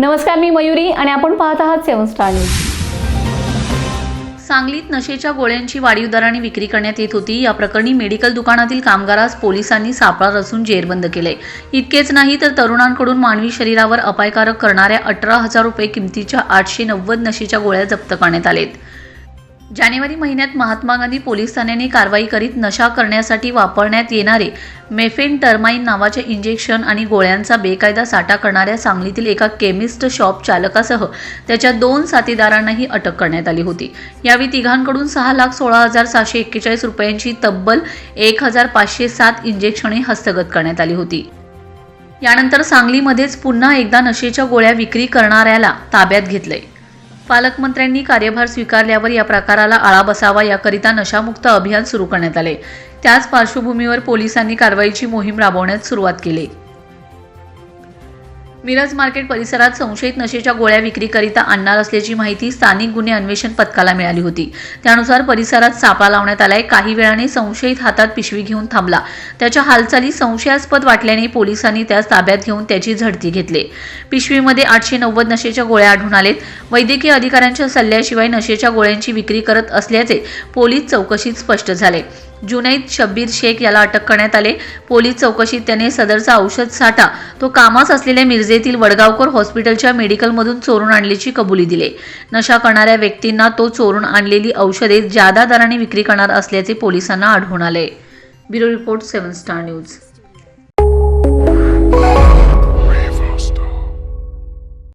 नमस्कार मी मयुरी आणि आपण पाहत आहात सेवन स्टार न्यूज. सांगलीत नशेच्या गोळ्यांची वाढीव दराने विक्री करण्यात येत होती. या प्रकरणी मेडिकल दुकानातील कामगारास पोलिसांनी सापळा रचून जेरबंद केले. इतकेच नाही तर तरुणांकडून मानवी शरीरावर अपायकारक करणाऱ्या अठरा हजार रुपये किमतीच्या आठशे नव्वद नशेच्या गोळ्या जप्त करण्यात आलेत. जानेवारी महिन्यात महात्मा गांधी पोलीस ठाण्याने कारवाई करीत नशा करण्यासाठी वापरण्यात येणारे मेफेन टर्माईन नावाचे इंजेक्शन आणि गोळ्यांचा बेकायदा साठा करणाऱ्या सांगलीतील एका केमिस्ट शॉप चालकासह त्याच्या दोन साथीदारांनाही अटक करण्यात आली होती. यावेळी तिघांकडून सहा लाख सोळा हजार सहाशे एक्केचाळीस रुपयांची तब्बल एक हजार पाचशे सात इंजेक्शने हस्तगत करण्यात आली होती. यानंतर सांगलीमध्येच पुन्हा एकदा नशेच्या गोळ्या विक्री करणाऱ्याला ताब्यात घेतलंय. पालकमंत्र्यांनी कार्यभार स्वीकारल्यावर या प्रकाराला आळा बसावा याकरिता नशामुक्त अभियान सुरू करण्यात आले. त्याच पार्श्वभूमीवर पोलिसांनी कारवाईची मोहीम राबवण्यास सुरुवात केली. मिरज मार्केट परिसरात संशयित नशेच्या गोळ्या विक्रीकरिता आणणार असल्याची माहिती स्थानिक गुन्हे अन्वेषण पथकाला मिळाली होती. त्यानुसार परिसरात सापळा लावण्यात आलाय. काही वेळाने संशयित हातात पिशवी घेऊन थांबला. त्याच्या हालचाली संशयास्पद वाटल्याने पोलिसांनी त्यास ताब्यात घेऊन त्याची झडती घेतली. पिशवीमध्ये आठशे नव्वद नशेच्या गोळ्या आढळून आलेत. वैद्यकीय अधिकाऱ्यांच्या सल्ल्याशिवाय नशेच्या गोळ्यांची विक्री करत असल्याचे पोलीस चौकशीत स्पष्ट झाले. जुनैद शब्बीर शेख याला अटक करण्यात आले. पोलीस चौकशीत त्याने सदरचा औषध साठा तो कामास असलेल्या मिरजेतील वडगावकर हॉस्पिटलच्या मेडिकलमधून चोरून आणल्याची कबुली दिली. नशा करणाऱ्या व्यक्तींना तो चोरून आणलेली औषधे जादा दराने विक्री करणार असल्याचे पोलिसांना आढळून आले. Bureau report seven star news.